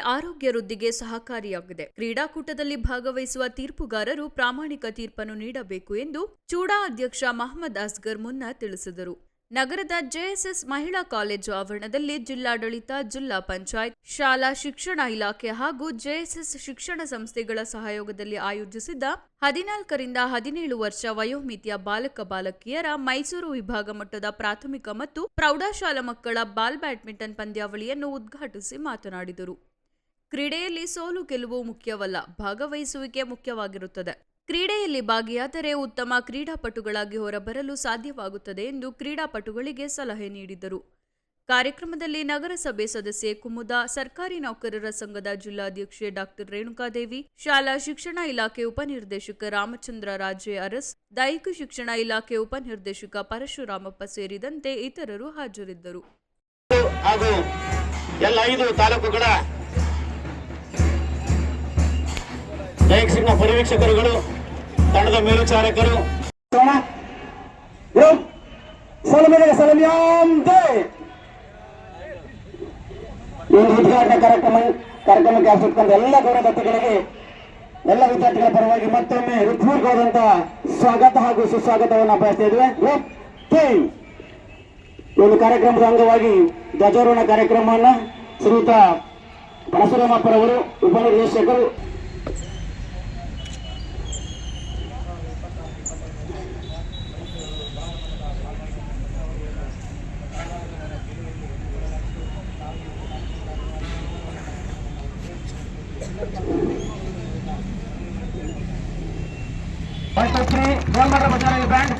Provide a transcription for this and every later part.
ಆರೋಗ್ಯ ವೃದ್ಧಿಗೆ ಸಹಕಾರಿಯಾಗಿದೆ. ಕ್ರೀಡಾಕೂಟದಲ್ಲಿ ಭಾಗವಹಿಸುವ ತೀರ್ಪುಗಾರರು ಪ್ರಾಮಾಣಿಕ ತೀರ್ಪನ್ನು ನೀಡಬೇಕು ಎಂದು ಚೂಡಾ ಅಧ್ಯಕ್ಷ ಮಹಮ್ಮದ್ ಅಸ್ಗರ್ ಮುನ್ನಾ ತಿಳಿಸಿದರು. ನಗರದ ಜೆಎಸ್ಎಸ್ ಮಹಿಳಾ ಕಾಲೇಜು ಆವರಣದಲ್ಲಿ ಜಿಲ್ಲಾಡಳಿತ, ಜಿಲ್ಲಾ ಪಂಚಾಯತ್, ಶಾಲಾ ಶಿಕ್ಷಣ ಇಲಾಖೆ ಹಾಗೂ ಜೆಎಸ್ಎಸ್ ಶಿಕ್ಷಣ ಸಂಸ್ಥೆಗಳ ಸಹಯೋಗದಲ್ಲಿ ಆಯೋಜಿಸಿದ್ದ ಹದಿನಾಲ್ಕರಿಂದ ಹದಿನೇಳು ವರ್ಷ ವಯೋಮಿತಿಯ ಬಾಲಕ ಬಾಲಕಿಯರ ಮೈಸೂರು ವಿಭಾಗ ಮಟ್ಟದ ಪ್ರಾಥಮಿಕ ಮತ್ತು ಪ್ರೌಢಶಾಲಾ ಮಕ್ಕಳ ಬಾಲ್ ಬ್ಯಾಡ್ಮಿಂಟನ್ ಪಂದ್ಯಾವಳಿಯನ್ನು ಉದ್ಘಾಟಿಸಿ ಮಾತನಾಡಿದರು. ಕ್ರೀಡೆಯಲ್ಲಿ ಸೋಲು ಗೆಲುವು ಮುಖ್ಯವಲ್ಲ, ಭಾಗವಹಿಸುವಿಕೆ ಮುಖ್ಯವಾಗಿರುತ್ತದೆ. ಕ್ರೀಡೆಯಲ್ಲಿ ಭಾಗಿಯಾದರೆ ಉತ್ತಮ ಕ್ರೀಡಾಪಟುಗಳಾಗಿ ಹೊರಬರಲು ಸಾಧ್ಯವಾಗುತ್ತದೆ ಎಂದು ಕ್ರೀಡಾಪಟುಗಳಿಗೆ ಸಲಹೆ ನೀಡಿದರು. ಕಾರ್ಯಕ್ರಮದಲ್ಲಿ ನಗರಸಭೆ ಸದಸ್ಯೆ ಕುಮುದ, ಸರ್ಕಾರಿ ನೌಕರರ ಸಂಘದ ಜಿಲ್ಲಾಧ್ಯಕ್ಷೆ ಡಾಕ್ಟರ್ ರೇಣುಕಾದೇವಿ, ಶಾಲಾ ಶಿಕ್ಷಣ ಇಲಾಖೆ ಉಪನಿರ್ದೇಶಕ ರಾಮಚಂದ್ರ ರಾಜೆ ಅರಸ್, ದೈಹಿಕ ಶಿಕ್ಷಣ ಇಲಾಖೆ ಉಪನಿರ್ದೇಶಕ ಪರಶುರಾಮಪ್ಪ ಸೇರಿದಂತೆ ಇತರರು ಹಾಜರಿದ್ದರು. ಶಿಕ್ಷಣ ಪರಿವೀಕ್ಷಕರುಗಳು ತಂಡದ ಮೇಲ್ವಿಚಾರಕರು. ಒಂದು ಉದ್ಘಾಟನಾ ಕಾರ್ಯಕ್ರಮ, ಕಾರ್ಯಕ್ರಮಕ್ಕೆ ಆಸಕ್ತಂತ ಎಲ್ಲ ಗೌರವದತ್ತಿಗಳಿಗೆ ಎಲ್ಲ ವಿದ್ಯಾರ್ಥಿಗಳ ಪರವಾಗಿ ಮತ್ತೊಮ್ಮೆ ಹೃತ್ಪೂರ್ವಕವಾದಂತ ಸ್ವಾಗತ ಹಾಗೂ ಸುಸ್ವಾಗತವನ್ನು ಬಯಸ್ತಾ ಇದ್ವಿ ಒಂದು ಕಾರ್ಯಕ್ರಮದ ಅಂಗವಾಗಿ ಧ್ವಜಾರೋಹಣ ಕಾರ್ಯಕ್ರಮವನ್ನು ಶ್ರೀಯುತ ಪರಶುರಾಮಪ್ಪರವರು ಉಪನಿರ್ದೇಶಕರು ಬಜಾರ ಬ್ಯಾಂಡ್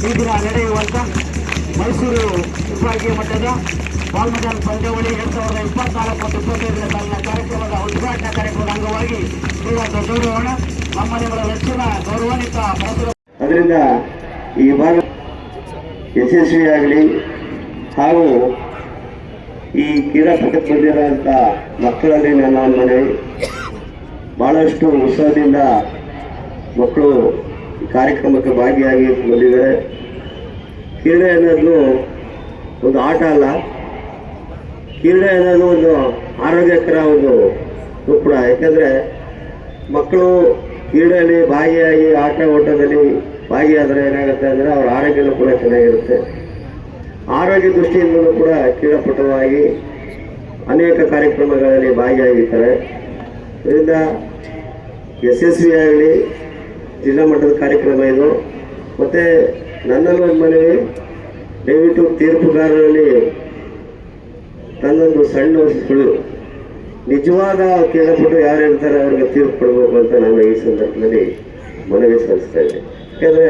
ಈ ದಿನ ನಡೆಯುವಂತ ಮೈಸೂರು ವಿಭಾಗೀಯ ಮಟ್ಟದ ಬಾಲ್ಮಜಾನ್ ಪಂದ್ಯಾವಳಿ ಎರಡ್ ಸಾವಿರದ ಇಪ್ಪತ್ನಾಲ್ಕು ಮತ್ತು ಇಪ್ಪತ್ತೈದನೇ ಸಾಲಿನ ಕಾರ್ಯಕ್ರಮದ ಉದ್ಘಾಟನಾ ಕಾರ್ಯಕ್ರಮದ ಅಂಗವಾಗಿ ಧ್ವಜಾರೋಹಣ ನಮ್ಮ ನಿಮ್ಮರ ನೆಚ್ಚಿನ ಗೌರವಾನ್ವಿತ ಅದರಿಂದ ಈ ಭಾಗ ಯಶಸ್ವಿಯಾಗಲಿ ಹಾಗೂ ಈ ಕ್ರೀಡಾಪಟಕ್ಕೆ ಬಂದಿರೋಂಥ ಮಕ್ಕಳಲ್ಲಿ ನನ್ನ ಮನೆ ಬಹಳಷ್ಟು ಉತ್ಸಾಹದಿಂದ ಮಕ್ಕಳು ಕಾರ್ಯಕ್ರಮಕ್ಕೆ ಭಾಗಿಯಾಗಿ ಬಂದಿದ್ದಾರೆ. ಕ್ರೀಡೆ ಅನ್ನೋದು ಒಂದು ಆಟ ಅಲ್ಲ. ಕ್ರೀಡೆ ಅನ್ನೋದು ಒಂದು ಆರೋಗ್ಯಕರ ಒಂದು ಕೂಡ. ಯಾಕಂದರೆ ಮಕ್ಕಳು ಕ್ರೀಡೆಯಲ್ಲಿ ಭಾಗಿಯಾಗಿ ಆಟ ಓಟದಲ್ಲಿ ಭಾಗಿಯಾದರೆ ಏನಾಗುತ್ತೆ ಅಂದರೆ ಅವರ ಆರೋಗ್ಯನೂ ಕೂಡ ಚೆನ್ನಾಗಿರುತ್ತೆ. ಆರೋಗ್ಯ ದೃಷ್ಟಿಯಿಂದಲೂ ಕೂಡ ಕ್ರೀಡಾಪಟುವಾಗಿ ಅನೇಕ ಕಾರ್ಯಕ್ರಮಗಳಲ್ಲಿ ಭಾಗಿಯಾಗಿರ್ತಾರೆ ಇದರಿಂದ ಯಶಸ್ವಿಯಾಗಲಿ ಜಿಲ್ಲಾ ಮಟ್ಟದ ಕಾರ್ಯಕ್ರಮ ಇದು. ಮತ್ತು ನನ್ನಲ್ಲಿ ಮನವಿ, ದಯವಿಟ್ಟು ತೀರ್ಪುಗಾರರಲ್ಲಿ ನನ್ನೊಂದು ಸಣ್ಣ ಸುಳ್ಳು. ನಿಜವಾದ ಕ್ರೀಡಾಪಟು ಯಾರು ಹೇಳ್ತಾರೆ, ಅವ್ರಿಗೆ ತೀರ್ಪು ಕೊಡಬೇಕು ಅಂತ ನಾನು ಈ ಸಂದರ್ಭದಲ್ಲಿ ಮನವಿ ಸಲ್ಲಿಸ್ತಾ ಇದ್ದೆ ಯಾಕಂದರೆ